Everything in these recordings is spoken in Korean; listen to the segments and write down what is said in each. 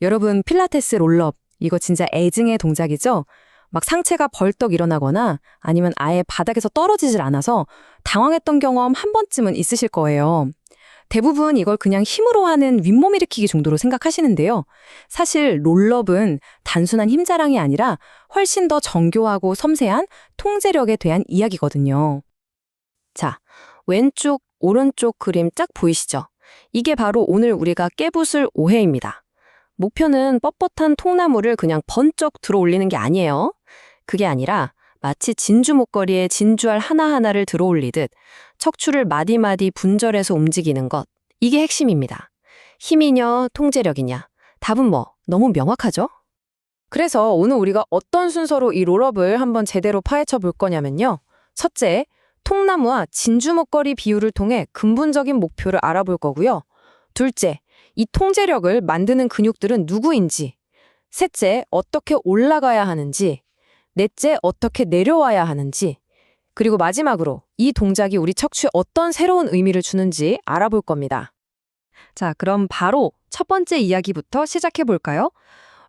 여러분, 필라테스 롤업, 이거 진짜 애증의 동작이죠? 막 상체가 벌떡 일어나거나 아니면 아예 바닥에서 떨어지질 않아서 당황했던 경험 한 번쯤은 있으실 거예요. 대부분 이걸 그냥 힘으로 하는 윗몸 일으키기 정도로 생각하시는데요. 사실 롤업은 단순한 힘 자랑이 아니라 훨씬 더 정교하고 섬세한 통제력에 대한 이야기거든요. 자, 왼쪽, 오른쪽 그림 쫙 보이시죠? 이게 바로 오늘 우리가 깨부술 오해입니다. 목표는 뻣뻣한 통나무를 그냥 번쩍 들어 올리는 게 아니에요. 그게 아니라 마치 진주 목걸이에 진주알 하나하나를 들어 올리듯 척추를 마디마디 분절해서 움직이는 것. 이게 핵심입니다. 힘이냐, 통제력이냐. 답은 뭐, 너무 명확하죠? 그래서 오늘 우리가 어떤 순서로 이 롤업을 한번 제대로 파헤쳐 볼 거냐면요. 첫째, 통나무와 진주 목걸이 비율을 통해 근본적인 목표를 알아볼 거고요. 둘째, 이 통제력을 만드는 근육들은 누구인지. 셋째, 어떻게 올라가야 하는지. 넷째, 어떻게 내려와야 하는지. 그리고 마지막으로 이 동작이 우리 척추에 어떤 새로운 의미를 주는지 알아볼 겁니다. 자, 그럼 바로 첫 번째 이야기부터 시작해 볼까요?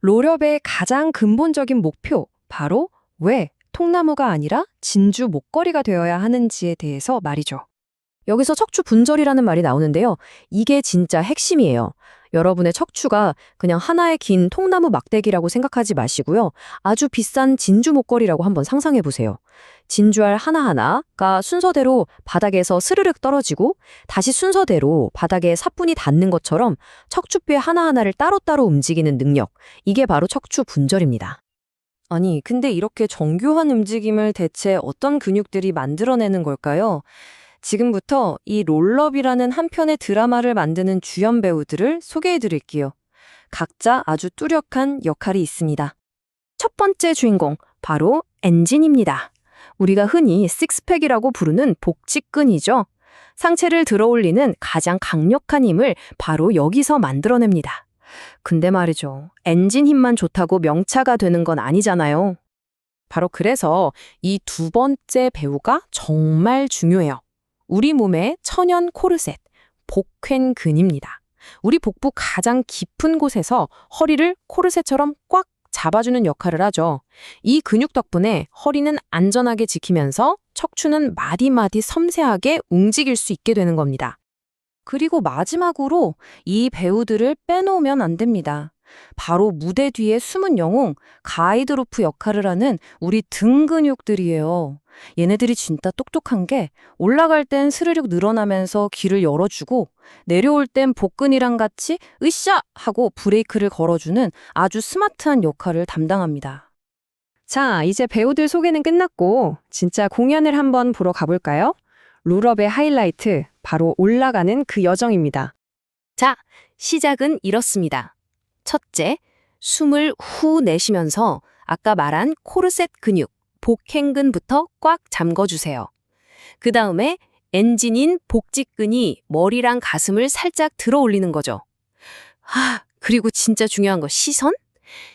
롤업의 가장 근본적인 목표, 바로 왜 통나무가 아니라 진주 목걸이가 되어야 하는지에 대해서 말이죠. 여기서 척추 분절이라는 말이 나오는데요. 이게 진짜 핵심이에요. 여러분의 척추가 그냥 하나의 긴 통나무 막대기라고 생각하지 마시고요. 아주 비싼 진주 목걸이라고 한번 상상해 보세요. 진주알 하나하나가 순서대로 바닥에서 스르륵 떨어지고 다시 순서대로 바닥에 사뿐히 닿는 것처럼 척추뼈 하나하나를 따로따로 움직이는 능력. 이게 바로 척추 분절입니다. 아니, 근데 이렇게 정교한 움직임을 대체 어떤 근육들이 만들어내는 걸까요? 지금부터 이 롤럽이라는 한 편의 드라마를 만드는 주연 배우들을 소개해 드릴게요. 각자 아주 뚜렷한 역할이 있습니다. 첫 번째 주인공, 바로 엔진입니다. 우리가 흔히 식스팩이라고 부르는 복직근이죠. 상체를 들어 올리는 가장 강력한 힘을 바로 여기서 만들어냅니다. 근데 말이죠. 엔진 힘만 좋다고 명차가 되는 건 아니잖아요. 바로 그래서 이 두 번째 배우가 정말 중요해요. 우리 몸의 천연 코르셋, 복횡근입니다. 우리 복부 가장 깊은 곳에서 허리를 코르셋처럼 꽉 잡아주는 역할을 하죠. 이 근육 덕분에 허리는 안전하게 지키면서 척추는 마디마디 섬세하게 움직일 수 있게 되는 겁니다. 그리고 마지막으로 이 배우들을 빼놓으면 안 됩니다. 바로 무대 뒤에 숨은 영웅, 가이드로프 역할을 하는 우리 등 근육들이에요. 얘네들이 진짜 똑똑한 게 올라갈 땐 스르륵 늘어나면서 길을 열어주고 내려올 땐 복근이랑 같이 으쌰 하고 브레이크를 걸어주는 아주 스마트한 역할을 담당합니다. 자, 이제 배우들 소개는 끝났고 진짜 공연을 한번 보러 가볼까요? 룰업의 하이라이트, 바로 올라가는 그 여정입니다. 자, 시작은 이렇습니다. 첫째, 숨을 후 내쉬면서 아까 말한 코르셋 근육, 복행근부터 꽉 잠궈주세요. 그 다음에 엔진인 복직근이 머리랑 가슴을 살짝 들어 올리는 거죠. 아, 그리고 진짜 중요한 거 시선?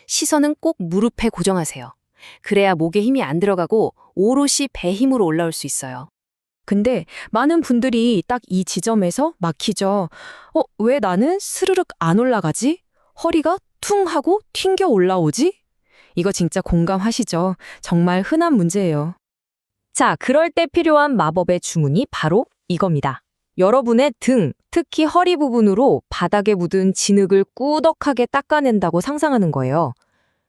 시선은 꼭 무릎에 고정하세요. 그래야 목에 힘이 안 들어가고 오롯이 배 힘으로 올라올 수 있어요. 근데 많은 분들이 딱 이 지점에서 막히죠. 어, 왜 나는 스르륵 안 올라가지? 허리가 퉁 하고 튕겨 올라오지? 이거 진짜 공감하시죠? 정말 흔한 문제예요. 자, 그럴 때 필요한 마법의 주문이 바로 이겁니다. 여러분의 등, 특히 허리 부분으로 바닥에 묻은 진흙을 꾸덕하게 닦아낸다고 상상하는 거예요.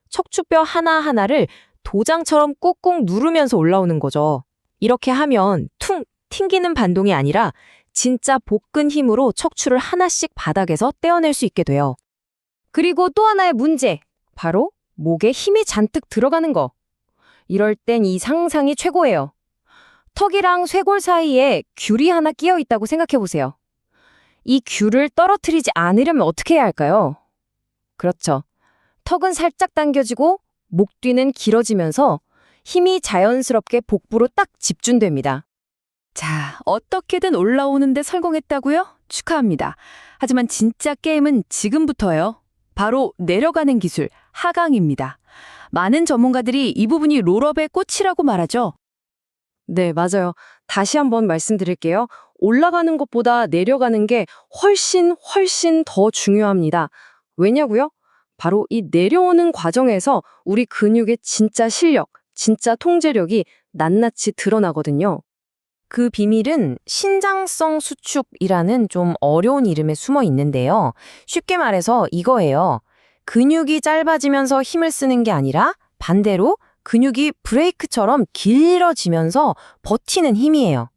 척추뼈 하나하나를 도장처럼 꾹꾹 누르면서 올라오는 거죠. 이렇게 하면 퉁 튕기는 반동이 아니라 진짜 복근 힘으로 척추를 하나씩 바닥에서 떼어낼 수 있게 돼요. 그리고 또 하나의 문제. 바로 목에 힘이 잔뜩 들어가는 거. 이럴 땐 이 상상이 최고예요. 턱이랑 쇄골 사이에 귤이 하나 끼어 있다고 생각해 보세요. 이 귤을 떨어뜨리지 않으려면 어떻게 해야 할까요? 그렇죠. 턱은 살짝 당겨지고 목 뒤는 길어지면서 힘이 자연스럽게 복부로 딱 집중됩니다. 자, 어떻게든 올라오는데 성공했다고요? 축하합니다. 하지만 진짜 게임은 지금부터예요. 바로 내려가는 기술, 하강입니다. 많은 전문가들이 이 부분이 롤업의 꽃이라고 말하죠. 네, 맞아요. 다시 한번 말씀드릴게요. 올라가는 것보다 내려가는 게 훨씬, 훨씬 더 중요합니다. 왜냐고요? 바로 이 내려오는 과정에서 우리 근육의 진짜 실력, 진짜 통제력이 낱낱이 드러나거든요. 그 비밀은 신장성 수축이라는 좀 어려운 이름에 숨어 있는데요. 쉽게 말해서 이거예요. 근육이 짧아지면서 힘을 쓰는 게 아니라 반대로 근육이 브레이크처럼 길어지면서 버티는 힘이에요.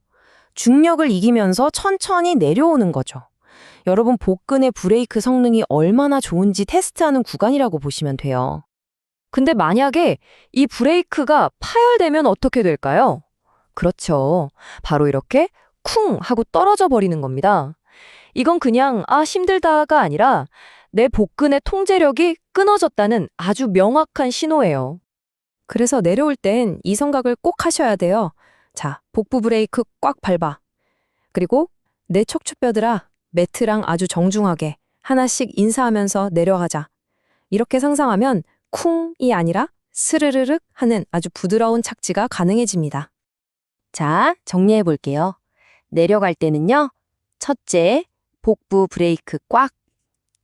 중력을 이기면서 천천히 내려오는 거죠. 여러분 복근의 브레이크 성능이 얼마나 좋은지 테스트하는 구간이라고 보시면 돼요. 근데 만약에 이 브레이크가 파열되면 어떻게 될까요? 그렇죠. 바로 이렇게 쿵 하고 떨어져 버리는 겁니다. 이건 그냥 아 힘들다가 아니라 내 복근의 통제력이 끊어졌다는 아주 명확한 신호예요. 그래서 내려올 땐 이 생각을 꼭 하셔야 돼요. 자, 복부 브레이크 꽉 밟아. 그리고 내 척추뼈들아, 매트랑 아주 정중하게 하나씩 인사하면서 내려가자. 이렇게 상상하면 쿵이 아니라 스르르륵 하는 아주 부드러운 착지가 가능해집니다. 자, 정리해 볼게요. 내려갈 때는요. 첫째, 복부 브레이크 꽉.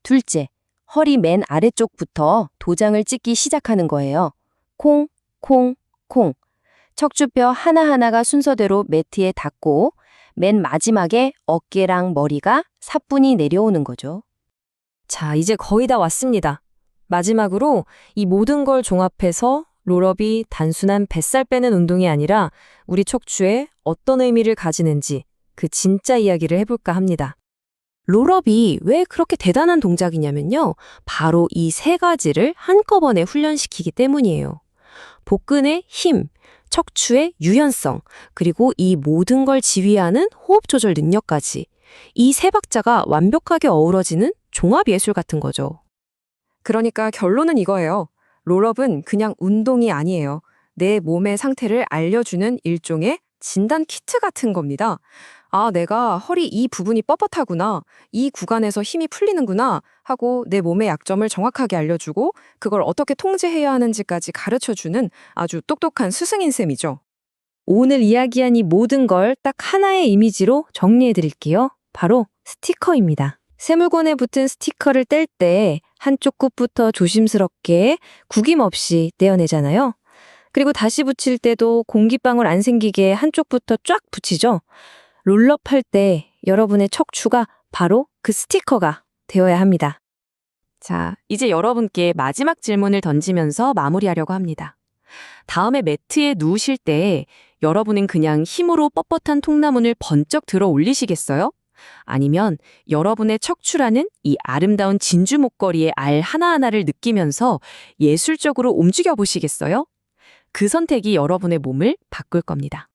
둘째, 허리 맨 아래쪽부터 도장을 찍기 시작하는 거예요. 콩, 콩, 콩. 척추뼈 하나하나가 순서대로 매트에 닿고 맨 마지막에 어깨랑 머리가 사뿐히 내려오는 거죠. 자, 이제 거의 다 왔습니다. 마지막으로 이 모든 걸 종합해서 롤업이 단순한 뱃살 빼는 운동이 아니라 우리 척추에 어떤 의미를 가지는지 그 진짜 이야기를 해볼까 합니다. 롤업이 왜 그렇게 대단한 동작이냐면요. 바로 이 세 가지를 한꺼번에 훈련시키기 때문이에요. 복근의 힘, 척추의 유연성, 그리고 이 모든 걸 지휘하는 호흡 조절 능력까지. 이 세 박자가 완벽하게 어우러지는 종합 예술 같은 거죠. 그러니까 결론은 이거예요. 롤업은 그냥 운동이 아니에요. 내 몸의 상태를 알려주는 일종의 진단 키트 같은 겁니다. 아, 내가 허리 이 부분이 뻣뻣하구나. 이 구간에서 힘이 풀리는구나. 하고 내 몸의 약점을 정확하게 알려주고 그걸 어떻게 통제해야 하는지까지 가르쳐주는 아주 똑똑한 스승인 셈이죠. 오늘 이야기한 이 모든 걸 딱 하나의 이미지로 정리해 드릴게요. 바로 스티커입니다. 세물권에 붙은 스티커를 뗄 때 한쪽 끝부터 조심스럽게 구김 없이 떼어내잖아요. 그리고 다시 붙일 때도 공기방울 안 생기게 한쪽부터 쫙 붙이죠. 롤업 할때 여러분의 척추가 바로 그 스티커가 되어야 합니다. 자, 이제 여러분께 마지막 질문을 던지면서 마무리하려고 합니다. 다음에 매트에 누우실 때 여러분은 그냥 힘으로 뻣뻣한 통나무를 번쩍 들어 올리시겠어요? 아니면 여러분의 척추라는 이 아름다운 진주 목걸이의 알 하나하나를 느끼면서 예술적으로 움직여 보시겠어요? 그 선택이 여러분의 몸을 바꿀 겁니다.